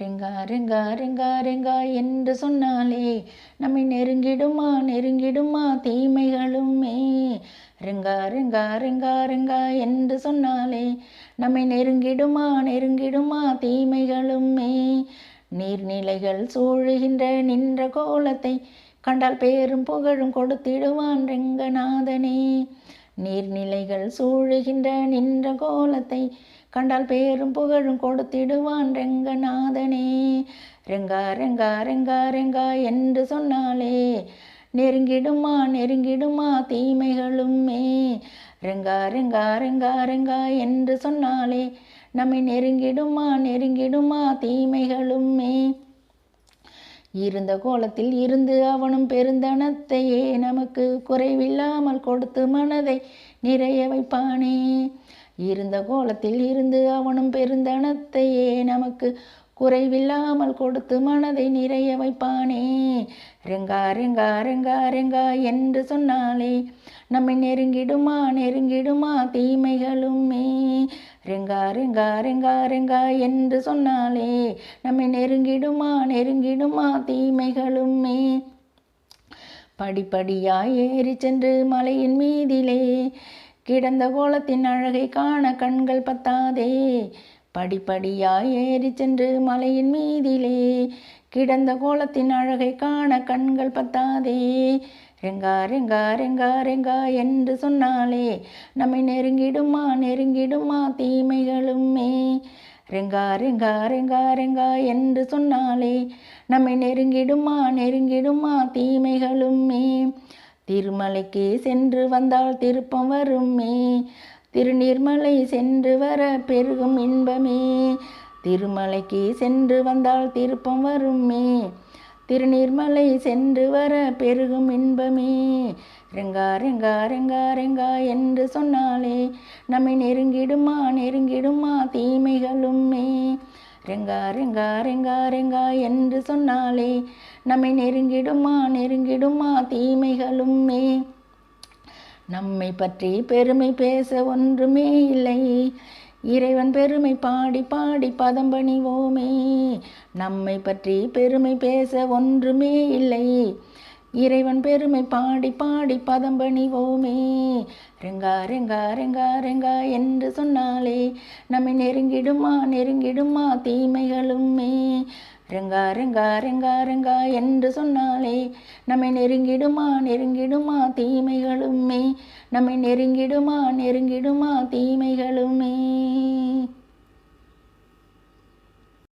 ரெங்கா ரெங்கா ரெங்கா ரெங்கா என்று சொன்னாலே நம்மை நெருங்கிடுமா நெருங்கிடுமா தீமைகளுமே. ரெங்கா ரெங்கா ரெங்கா ரெங்கா என்று சொன்னாலே நம்மை நெருங்கிடுமா நெருங்கிடுமா தீமைகளுமே. நீர்நிலைகள் சூழுகின்ற நின்ற கோலத்தை கண்டால் பேரும் புகழும் கொடுத்திடுவான் ரெங்கநாதனே. நீர்நிலைகள் சூழுகின்ற நின்ற கோலத்தை கண்டால் பேரும் புகழும் கொடுத்திடுவான் ரெங்கநாதனே. ரெங்கா ரெங்கா ரெங்கா ரெங்கா என்று சொன்னாலே நெருங்கிடுமா நெருங்கிடுமா தீமைகளுமே ரெங்கா ரெங்கா ரெங்கா ரெங்கா என்று சொன்னாலே நம்மை நெருங்கிடுமா நெருங்கிடுமா தீமைகளுமே இருந்த கோலத்தில் இருந்து அவனும் பெருந்தனத்தையே நமக்கு குறைவில்லாமல் கொடுத்து மனதை நிறைய வைப்பானே. இருந்த கோலத்தில் இருந்து அவனும் பெருந்தனத்தையே நமக்கு குறைவில்லாமல் கொடுத்து மனதை நிறைய வைப்பானே. ரெங்கா ரெங்கா ரெங்கா ரெங்கா என்று சொன்னாலே நம்மை நெருங்கிடுமா நெருங்கிடுமா தீமைகளுமே. ரெங்கா ரெங்கா ரெங்கா ரெங்கா என்று சொன்னாலே நம்மை நெருங்கிடுமா நெருங்கிடுமா தீமைகளுமே. படிப்படியாய் ஏறி சென்று மலையின் மீதிலே கிடந்த கோலத்தின் அழகை காண கண்கள் பத்தாதே. படிப்படியாய் ஏறி சென்று மலையின் மீதிலே கிடந்த கோலத்தின் அழகை காண கண்கள் பத்தாதே. ரெங்கா ரெங்கா ரெங்கா ரெங்கா என்று சொன்னாலே நம்மை நெருங்கிடுமா நெருங்கிடுமா தீமைகளுமே. ரெங்கா ரெங்கா ரெங்கா ரெங்கா என்று சொன்னாலே நம்மை நெருங்கிடுமா நெருங்கிடுமா தீமைகளுமே. திருமலைக்கு சென்று வந்தால் திருப்பம் வருமே. திருநீர்மலை சென்று வர பெருகும் இன்பமே. திருமலைக்கு சென்று வந்தால் திருப்பம் வருமே. திருநீர்மலை சென்று வர பெருகும் இன்பமே. ரெங்கா ரெங்கா ரெங்கா ரெங்கா என்று சொன்னாலே நம்மை நெருங்கிடுமா நெருங்கிடுமா தீமைகளுமே. ரெங்கா ரெங்கா ரெங்கா ரெங்கா என்று சொன்னாலே நம்மை நெருங்கிடுமா நெருங்கிடுமா தீமைகளுமே. நம்மை பற்றி பெருமை பேச ஒன்றுமே இல்லை. இறைவன் பெருமை பாடி பாடி பதம் பணிவோமே. நம்மை பற்றி பெருமை பேச ஒன்றுமே இல்லை. இறைவன் பெருமை பாடி பாடி பதம் பணிவோமே. ரெங்கா ரெங்கா ரெங்கா ரெங்கா என்று சொன்னாலே நம்மை நெருங்கிடுமா நெருங்கிடுமா தீமைகளுமே. ரெங்கா ரெங்கா ரெங்கா ரெங்கா என்று சொன்னாலே நம்மை நெருங்கிடுமா நெருங்கிடுமா தீமைகளுமே. நம்மை நெருங்கிடுமா நெருங்கிடுமா தீமைகளுமே.